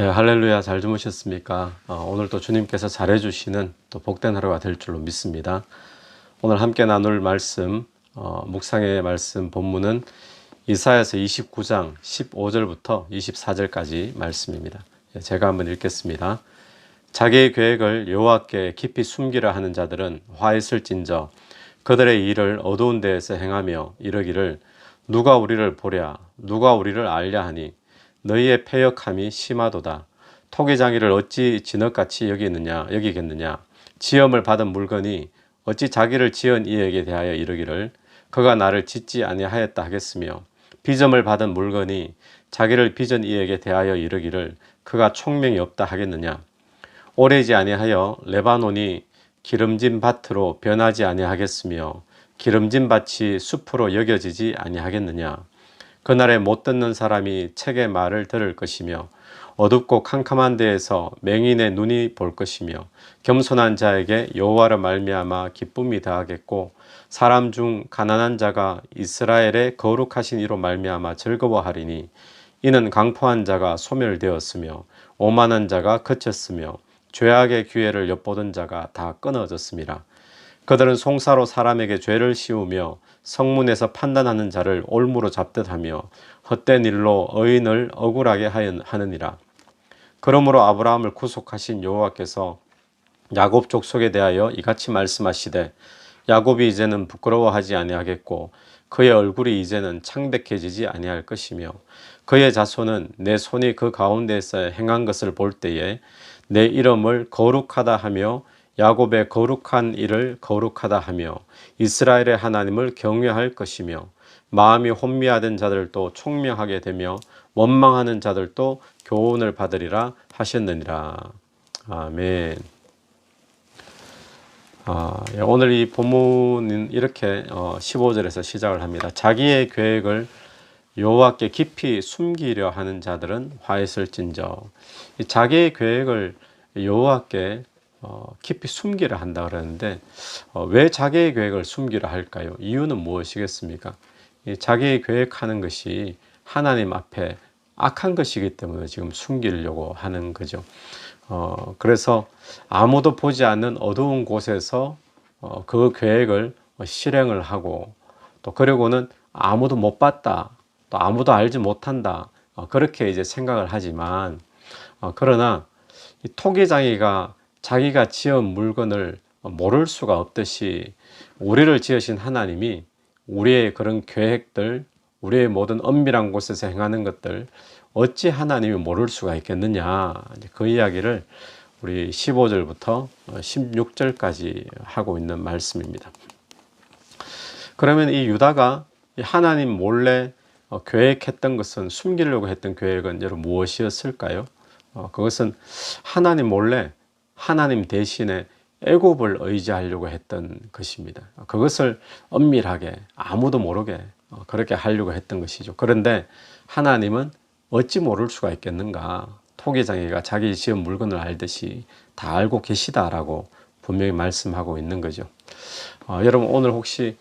예, 할렐루야 잘 주무셨습니까? 어, 오늘도 주님께서 잘해주시는 또 복된 하루가 될 줄로 믿습니다. 오늘 함께 나눌 말씀 어, 묵상의 말씀 본문은 이사야서 29장 15절부터 24절까지 말씀입니다. 예, 제가 한번 읽겠습니다. 자기의 계획을 여호와께 깊이 숨기려 하는 자들은 화했을진저 그들의 일을 어두운 데에서 행하며 이르기를 누가 우리를 보랴 누가 우리를 알랴 하니 너희의 패역함이 심하도다. 토기장이를 어찌 진흙같이 여기느냐 여기겠느냐? 지엄을 받은 물건이 어찌 자기를 지은 이에게 대하여 이르기를? 그가 나를 짓지 아니하였다 하겠으며 비점을 받은 물건이 자기를 빚은 이에게 대하여 이르기를 그가 총명이 없다 하겠느냐? 오래지 아니하여 레바논이 기름진 밭으로 변하지 아니하겠으며 기름진 밭이 숲으로 여겨지지 아니하겠느냐 그날에 못 듣는 사람이 책의 말을 들을 것이며 어둡고 캄캄한 데에서 맹인의 눈이 볼 것이며 겸손한 자에게 여호와를 말미암아 기쁨이 더하겠고 사람 중 가난한 자가 이스라엘의 거룩하신 이로 말미암아 즐거워하리니 이는 강포한 자가 소멸되었으며 오만한 자가 그쳤으며 죄악의 기회를 엿보던 자가 다 끊어졌습니다. 그들은 송사로 사람에게 죄를 씌우며 성문에서 판단하는 자를 올무로 잡듯 하며 헛된 일로 의인을 억울하게 하느니라. 그러므로 아브라함을 구속하신 여호와께서 야곱 족속에 대하여 이같이 말씀하시되 야곱이 이제는 부끄러워하지 아니하겠고 그의 얼굴이 이제는 창백해지지 아니할 것이며 그의 자손은 내 손이 그 가운데에서 행한 것을 볼 때에 내 이름을 거룩하다 하며 야곱의 거룩한 일을 거룩하다 하며 이스라엘의 하나님을 경외할 것이며 마음이 혼미하던 자들도 총명하게 되며 원망하는 자들도 교훈을 받으리라 하셨느니라. 아멘. 아, 예, 오늘 이 본문은 이렇게 어, 15절에서 시작을 합니다. 자기의 계획을 여호와께 깊이 숨기려 하는 자들은 화했을진저. 자기의 계획을 여호와께 어, 깊이 숨기려 한다 그러는데 어, 왜 자기의 계획을 숨기려 할까요? 이유는 무엇이겠습니까? 자기의 계획하는 것이 하나님 앞에 악한 것이기 때문에 지금 숨기려고 하는 거죠. 어, 그래서 아무도 보지 않는 어두운 곳에서 어, 그 계획을 실행을 하고 또 그리고는 아무도 못 봤다, 또 아무도 알지 못한다 어, 그렇게 이제 생각을 하지만 어, 그러나 이 토기장이가 자기가 지은 물건을 모를 수가 없듯이 우리를 지으신 하나님이 우리의 그런 계획들, 우리의 모든 엄밀한 곳에서 행하는 것들 어찌 하나님이 모를 수가 있겠느냐. 그 이야기를 우리 15절부터 16절까지 하고 있는 말씀입니다. 그러면 이 유다가 하나님 몰래 어, 계획했던 것은 숨기려고 했던 계획은 여러분 무엇이었을까요? 어, 그것은 하나님 몰래 하나님 대신에 애굽을 의지하려고 했던 것입니다. 그것을 엄밀하게 아무도 모르게 어, 그렇게 하려고 했던 것이죠. 그런데 하나님은 어찌 모를 수가 있겠는가? 토기장이가 자기 지은 물건을 알듯이 다 알고 계시다라고 분명히 말씀하고 있는 거죠. 어, 여러분 오늘 혹시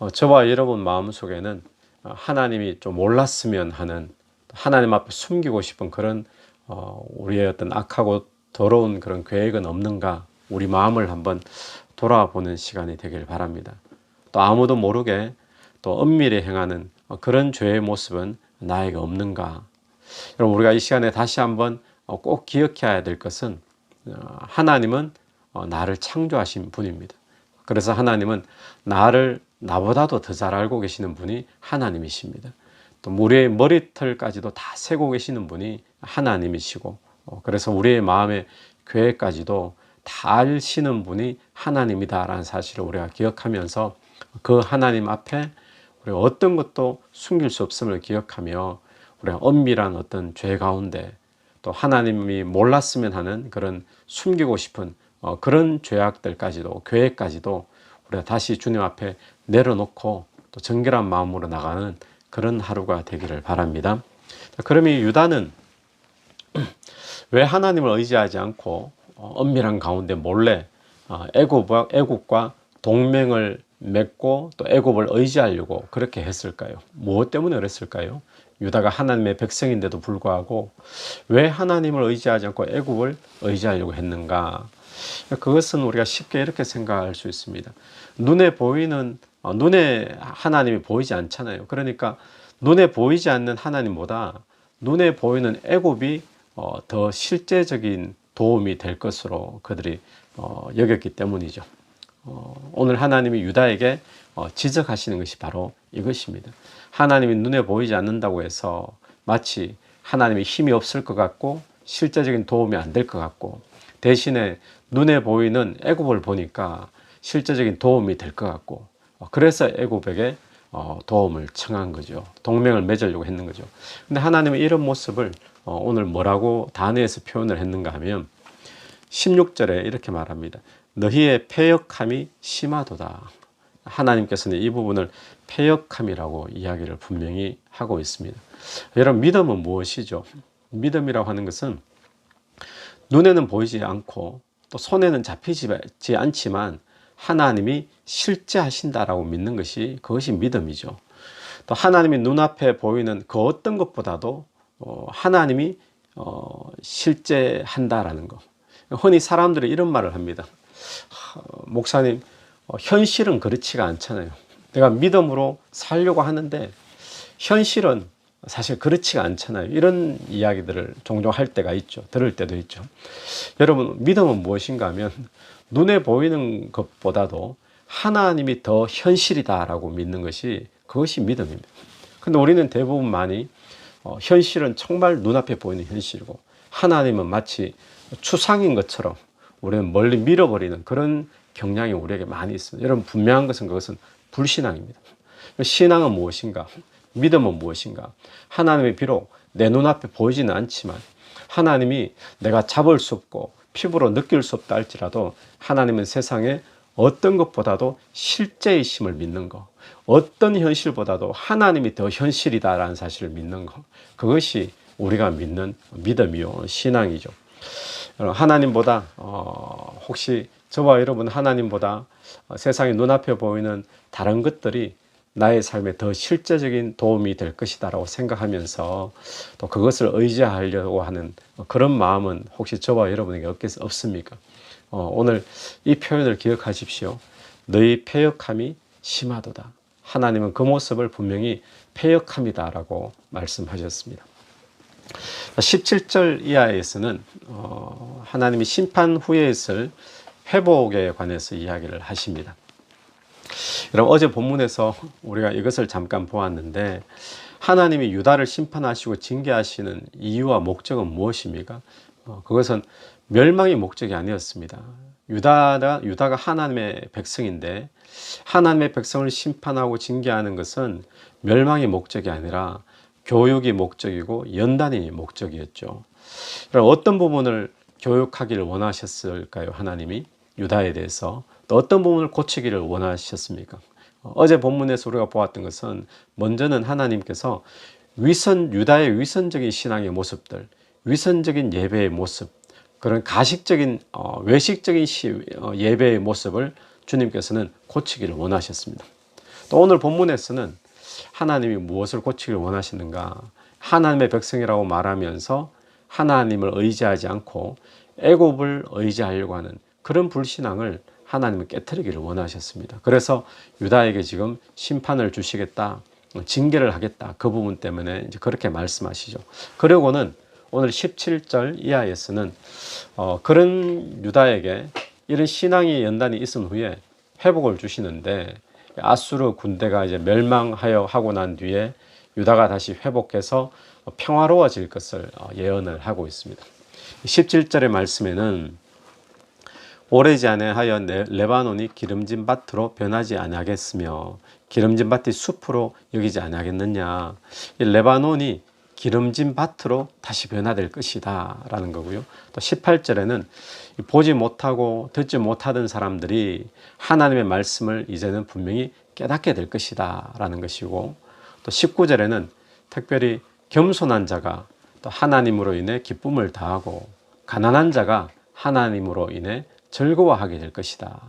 어, 저와 여러분 마음 속에는 어, 하나님이 좀 몰랐으면 하는 하나님 앞에 숨기고 싶은 그런 어, 우리의 어떤 악하고 더러운 그런 계획은 없는가 우리 마음을 한번 돌아보는 시간이 되길 바랍니다. 또 아무도 모르게 또 은밀히 행하는 그런 죄의 모습은 나에게 없는가? 여러분 우리가 이 시간에 다시 한번 꼭 기억해야 될 것은 어, 하나님은 어, 나를 창조하신 분입니다. 그래서 하나님은 나를 나보다도 더 잘 알고 계시는 분이 하나님이십니다. 또 우리의 머리털까지도 다 세고 계시는 분이 하나님이시고 어, 그래서 우리의 마음의 계획까지도 다 아시는 분이 하나님이다라는 사실을 우리가 기억하면서 그 하나님 앞에 우리가 어떤 것도 숨길 수 없음을 기억하며 우리가 엄밀한 어떤 죄 가운데 또 하나님이 몰랐으면 하는 그런 숨기고 싶은 어, 그런 죄악들까지도 계획까지도 우리가 다시 주님 앞에 내려놓고 또 정결한 마음으로 나가는 그런 하루가 되기를 바랍니다. 그러면 유다는 왜 하나님을 의지하지 않고 어, 엄밀한 가운데 몰래 어, 애굽과 동맹을 맺고 또 애굽을 의지하려고 그렇게 했을까요? 무엇 때문에 그랬을까요? 유다가 하나님의 백성인데도 불구하고 왜 하나님을 의지하지 않고 애굽을 의지하려고 했는가? 그것은 우리가 쉽게 이렇게 생각할 수 있습니다. 눈에 보이는 어, 눈에 하나님이 보이지 않잖아요. 그러니까 눈에 보이지 않는 하나님보다 눈에 보이는 애굽이 어, 더 실제적인 도움이 될 것으로 그들이 어, 여겼기 때문이죠. 어, 오늘 하나님이 유다에게 어, 지적하시는 것이 바로 이것입니다. 하나님이 눈에 보이지 않는다고 해서 마치 하나님의 힘이 없을 것 같고 실제적인 도움이 안 될 것 같고 대신에 눈에 보이는 애굽을 보니까 실제적인 도움이 될 것 같고 어, 그래서 애굽에게 어, 도움을 청한 거죠. 동맹을 맺으려고 했는 거죠. 근데 하나님은 이런 모습을 어, 오늘 뭐라고 단어에서 표현을 했는가 하면 16절에 이렇게 말합니다. 너희의 패역함이 심하도다. 하나님께서는 이 부분을 패역함이라고 이야기를 분명히 하고 있습니다. 여러분 믿음은 무엇이죠? 믿음이라고 하는 것은 눈에는 보이지 않고 또 손에는 잡히지 않지만 하나님이 실제 하신다라고 믿는 것이 그것이 믿음이죠. 또 하나님이 눈앞에 보이는 그 어떤 것보다도 어, 하나님이 어, 실제 한다라는 것. 흔히 사람들이 이런 말을 합니다. 목사님, 어, 현실은 그렇지가 않잖아요. 내가 믿음으로 살려고 하는데 현실은 사실 그렇지가 않잖아요. 이런 이야기들을 종종 할 때가 있죠. 들을 때도 있죠. 여러분, 믿음은 무엇인가 하면 눈에 보이는 것보다도 하나님이 더 현실이다라고 믿는 것이 그것이 믿음입니다. 근데 우리는 대부분 많이 어, 현실은 정말 눈앞에 보이는 현실이고 하나님은 마치 추상인 것처럼 우리는 멀리 밀어버리는 그런 경향이 우리에게 많이 있습니다. 여러분 분명한 것은 그것은 불신앙입니다. 신앙은 무엇인가? 믿음은 무엇인가? 하나님이 비록 내 눈앞에 보이지는 않지만 하나님이 내가 잡을 수 없고 피부로 느낄 수 없다 할지라도 하나님은 세상에 어떤 것보다도 실제이심을 믿는 것, 어떤 현실보다도 하나님이 더 현실이다라는 사실을 믿는 것, 그것이 우리가 믿는 믿음이요 신앙이죠. 하나님보다 어, 혹시 저와 여러분 하나님보다 세상의 눈앞에 보이는 다른 것들이 나의 삶에 더 실제적인 도움이 될 것이다라고 생각하면서 또 그것을 의지하려고 하는 그런 마음은 혹시 저와 여러분에게 없습니까? 어, 오늘 이 표현을 기억하십시오. 너희 패역함이 심하도다. 하나님은 그 모습을 분명히 패역함이다라고 말씀하셨습니다. 17절 이하에서는 어, 하나님이 심판 후에 있을 회복에 관해서 이야기를 하십니다. 여러분 어제 본문에서 우리가 이것을 잠깐 보았는데 하나님이 유다를 심판하시고 징계하시는 이유와 목적은 무엇입니까? 어, 그것은 멸망의 목적이 아니었습니다. 유다가, 유다가 하나님의 백성인데 하나님의 백성을 심판하고 징계하는 것은 멸망의 목적이 아니라 교육이 목적이고 연단이 목적이었죠. 어떤 부분을 교육하기를 원하셨을까요? 하나님이 유다에 대해서 또 어떤 부분을 고치기를 원하셨습니까? 어제 본문에서 우리가 보았던 것은 먼저는 하나님께서 위선 유다의 위선적인 신앙의 모습들, 위선적인 예배의 모습, 그런 가식적인 어, 외식적인 시, 어, 예배의 모습을 주님께서는 고치기를 원하셨습니다. 또 오늘 본문에서는 하나님이 무엇을 고치기를 원하시는가? 하나님의 백성이라고 말하면서 하나님을 의지하지 않고 애굽을 의지하려고 하는 그런 불신앙을 하나님은 깨뜨리기를 원하셨습니다. 그래서 유다에게 지금 심판을 주시겠다, 징계를 하겠다. 그 부분 때문에 이제 그렇게 말씀하시죠. 그리고는 오늘 17절 이하에서는 어, 그런 유다에게 이런 신앙의 연단이 있은 후에 회복을 주시는데 아수르 군대가 이제 멸망하여 하고 난 뒤에 유다가 다시 회복해서 평화로워질 것을 어, 예언을 하고 있습니다. 17절의 말씀에는 오래지 아니하여 레바논이 기름진 밭으로 변하지 아니하겠으며 기름진 밭이 숲으로 여기지 아니하겠느냐. 이 레바논이 기름진 밭으로 다시 변화될 것이다 라는 거고요. 또 18절에는 보지 못하고 듣지 못하던 사람들이 하나님의 말씀을 이제는 분명히 깨닫게 될 것이다 라는 것이고 또 19절에는 특별히 겸손한 자가 또 하나님으로 인해 기쁨을 다하고 가난한 자가 하나님으로 인해 즐거워하게 될 것이다.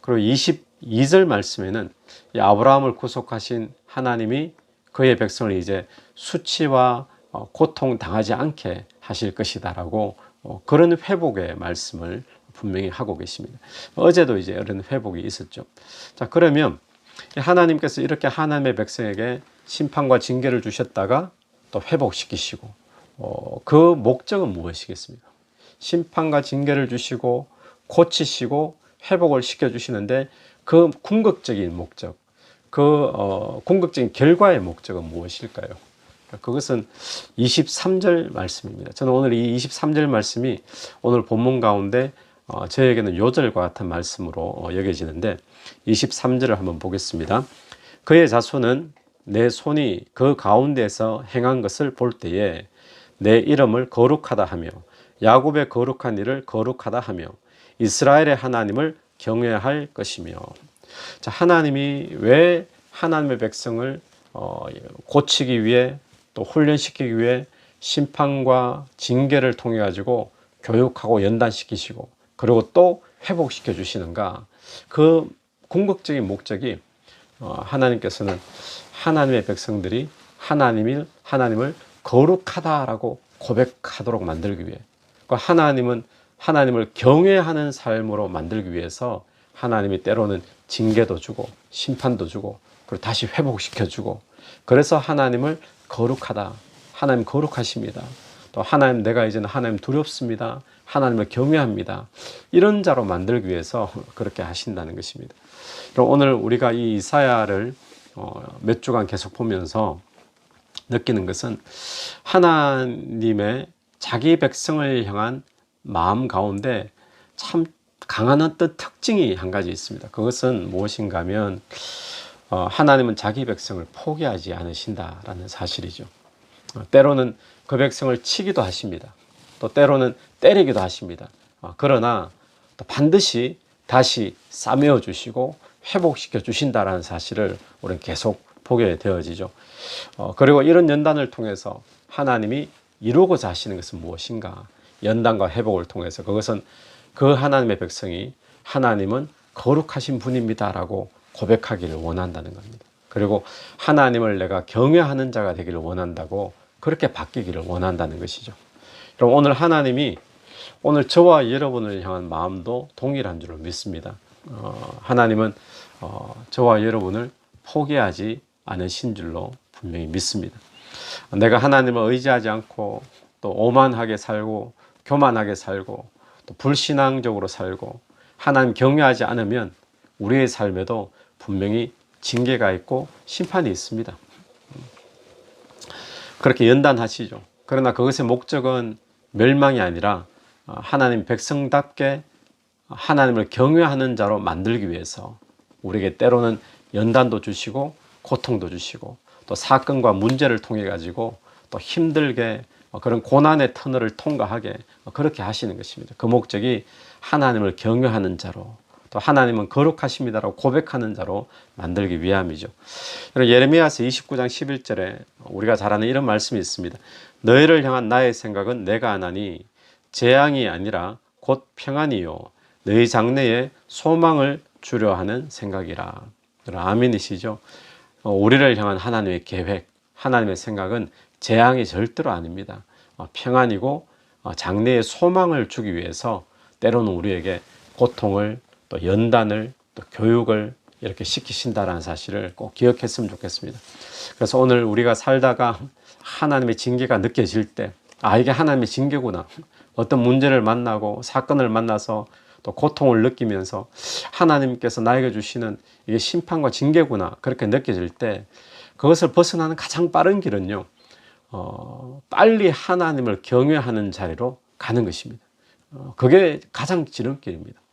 그리고 22절 말씀에는 아브라함을 구속하신 하나님이 그의 백성을 이제 수치와 어, 고통 당하지 않게 하실 것이다라고 어, 그런 회복의 말씀을 분명히 하고 계십니다. 어제도 이제 이런 회복이 있었죠. 자, 그러면 하나님께서 이렇게 하나님의 백성에게 심판과 징계를 주셨다가 또 회복시키시고 어, 그 목적은 무엇이겠습니까? 심판과 징계를 주시고 고치시고 회복을 시켜 주시는데 그 궁극적인 목적, 그 어, 궁극적인 결과의 목적은 무엇일까요? 그것은 23절 말씀입니다. 저는 오늘 이 23절 말씀이 오늘 본문 가운데 어, 저에게는 요절과 같은 말씀으로 어, 여겨지는데 23절을 한번 보겠습니다. 그의 자손은 내 손이 그 가운데서 행한 것을 볼 때에 내 이름을 거룩하다 하며 야곱의 거룩한 일을 거룩하다 하며 이스라엘의 하나님을 경외할 것이며 자 하나님이 왜 하나님의 백성을 어, 고치기 위해 또 훈련시키기 위해 심판과 징계를 통해 가지고 교육하고 연단시키시고 그리고 또 회복시켜 주시는가. 그 궁극적인 목적이 어, 하나님께서는 하나님의 백성들이 하나님을 하나님을 거룩하다라고 고백하도록 만들기 위해 그 하나님은 하나님을 경외하는 삶으로 만들기 위해서 하나님이 때로는 징계도 주고 심판도 주고 그리고 다시 회복시켜 주고 그래서 하나님을 거룩하다. 하나님 거룩하십니다. 또 하나님 내가 이제는 하나님 두렵습니다. 하나님을 경외합니다. 이런 자로 만들기 위해서 그렇게 하신다는 것입니다. 그럼 오늘 우리가 이 이사야를 어, 몇 주간 계속 보면서 느끼는 것은 하나님의 자기 백성을 향한 마음 가운데 참 강한 어떤 특징이 한 가지 있습니다. 그것은 무엇인가 하면 어, 하나님은 자기 백성을 포기하지 않으신다라는 사실이죠. 어, 때로는 그 백성을 치기도 하십니다. 또 때로는 때리기도 하십니다. 어, 그러나 반드시 다시 싸매어 주시고 회복시켜 주신다라는 사실을 우리는 계속 보게 되어지죠. 어, 그리고 이런 연단을 통해서 하나님이 이루고자 하시는 것은 무엇인가? 연단과 회복을 통해서 그것은 그 하나님의 백성이 하나님은 거룩하신 분입니다라고 고백하기를 원한다는 겁니다. 그리고 하나님을 내가 경외하는 자가 되기를 원한다고 그렇게 바뀌기를 원한다는 것이죠. 그럼 오늘 하나님이 오늘 저와 여러분을 향한 마음도 동일한 줄을 믿습니다. 어, 하나님은 어, 저와 여러분을 포기하지 않으신 줄로 분명히 믿습니다. 내가 하나님을 의지하지 않고 또 오만하게 살고 교만하게 살고 또 불신앙적으로 살고 하나님 경외하지 않으면 우리의 삶에도 분명히 징계가 있고 심판이 있습니다. 그렇게 연단하시죠. 그러나 그것의 목적은 멸망이 아니라 하나님 백성답게 하나님을 경외하는 자로 만들기 위해서 우리에게 때로는 연단도 주시고 고통도 주시고 또 사건과 문제를 통해 가지고 또 힘들게 그런 고난의 터널을 통과하게 그렇게 하시는 것입니다. 그 목적이 하나님을 경외하는 자로 또 하나님은 거룩하십니다라고 고백하는 자로 만들기 위함이죠. 예레미야서 29장 11절에 우리가 잘 아는 이런 말씀이 있습니다. 너희를 향한 나의 생각은 내가 하나니 재앙이 아니라 곧 평안이요 너희 장래에 소망을 주려 하는 생각이라. 아멘이시죠? 어, 우리를 향한 하나님의 계획, 하나님의 생각은 재앙이 절대로 아닙니다. 어, 평안이고 어, 장래의 소망을 주기 위해서 때로는 우리에게 고통을 또 연단을 또 교육을 이렇게 시키신다라는 사실을 꼭 기억했으면 좋겠습니다. 그래서 오늘 우리가 살다가 하나님의 징계가 느껴질 때, 아, 이게 하나님의 징계구나. 어떤 문제를 만나고 사건을 만나서 또 고통을 느끼면서 하나님께서 나에게 주시는 이게 심판과 징계구나 그렇게 느껴질 때 그것을 벗어나는 가장 빠른 길은요 어, 빨리 하나님을 경외하는 자리로 가는 것입니다. 어, 그게 가장 지름길입니다.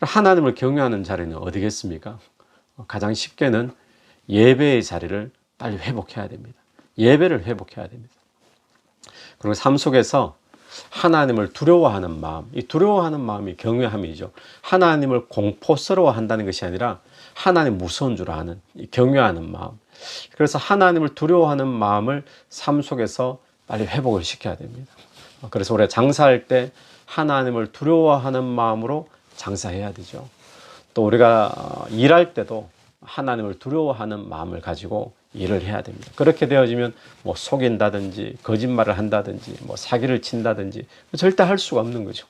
하나님을 경외하는 자리는 어디겠습니까? 어, 가장 쉽게는 예배의 자리를 빨리 회복해야 됩니다. 예배를 회복해야 됩니다. 그리고 삶 속에서 하나님을 두려워하는 마음, 이 두려워하는 마음이 경외함이죠. 하나님을 공포스러워한다는 것이 아니라 하나님 무서운 줄 아는 경외하는 마음. 그래서 하나님을 두려워하는 마음을 삶 속에서 빨리 회복을 시켜야 됩니다. 그래서 우리가 장사할 때 하나님을 두려워하는 마음으로 장사해야 되죠. 또 우리가 일할 때도 하나님을 두려워하는 마음을 가지고 일을 해야 됩니다. 그렇게 되어지면 뭐 속인다든지 거짓말을 한다든지 뭐 사기를 친다든지 절대 할 수가 없는 거죠.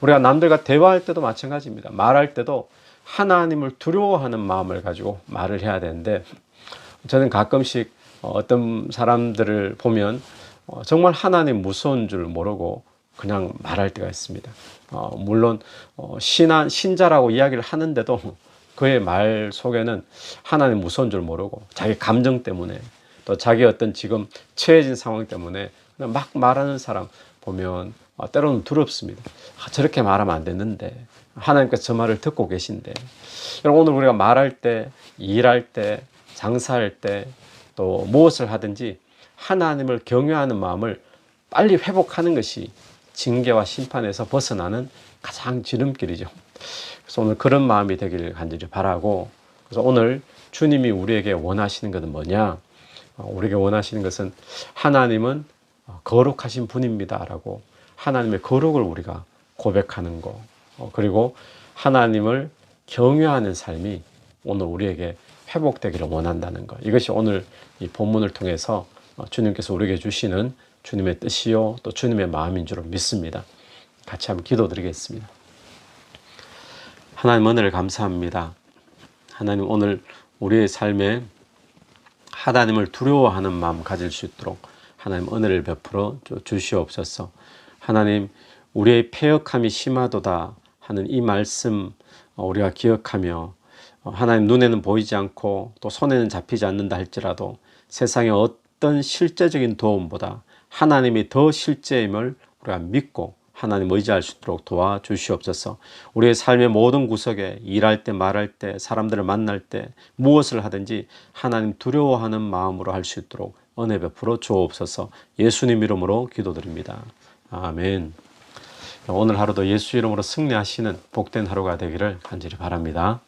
우리가 남들과 대화할 때도 마찬가지입니다. 말할 때도 하나님을 두려워하는 마음을 가지고 말을 해야 되는데 저는 가끔씩 어떤 사람들을 보면 어, 정말 하나님 무서운 줄 모르고 그냥 말할 때가 있습니다. 어, 물론 어, 신한 신자라고 이야기를 하는데도 그의 말 속에는 하나님 무서운 줄 모르고 자기 감정 때문에 또 자기 어떤 지금 처해진 상황 때문에 그냥 막 말하는 사람 보면 어, 때로는 두렵습니다. 아, 저렇게 말하면 안 되는데 하나님께서 저 말을 듣고 계신데 여러분 오늘 우리가 말할 때 일할 때 장사할 때 또 무엇을 하든지 하나님을 경외하는 마음을 빨리 회복하는 것이 징계와 심판에서 벗어나는 가장 지름길이죠. 그래서 오늘 그런 마음이 되기를 간절히 바라고 그래서 오늘 주님이 우리에게 원하시는 것은 뭐냐? 어, 우리에게 원하시는 것은 하나님은 어, 거룩하신 분입니다라고 하나님의 거룩을 우리가 고백하는 거 어, 그리고 하나님을 경외하는 삶이 오늘 우리에게 회복되기를 원한다는 것 이것이 오늘 이 본문을 통해서 주님께서 우리에게 주시는 주님의 뜻이요 또 주님의 마음인 줄 믿습니다. 같이 한번 기도드리겠습니다. 하나님 은혜를 감사합니다. 하나님 오늘 우리의 삶에 하나님을 두려워하는 마음 가질 수 있도록 하나님 은혜를 베풀어 주시옵소서. 하나님 우리의 폐역함이 심하도다 하는 이 말씀 우리가 기억하며 하나님 눈에는 보이지 않고 또 손에는 잡히지 않는다 할지라도 세상의 어떤 실제적인 도움보다 하나님이 더 실제임을 우리가 믿고 하나님 의지할 수 있도록 도와주시옵소서. 우리의 삶의 모든 구석에 일할 때 말할 때 사람들을 만날 때 무엇을 하든지 하나님 두려워하는 마음으로 할 수 있도록 은혜 베풀어 주옵소서. 예수님 이름으로 기도드립니다. 아멘. 오늘 하루도 예수 이름으로 승리하시는 복된 하루가 되기를 간절히 바랍니다.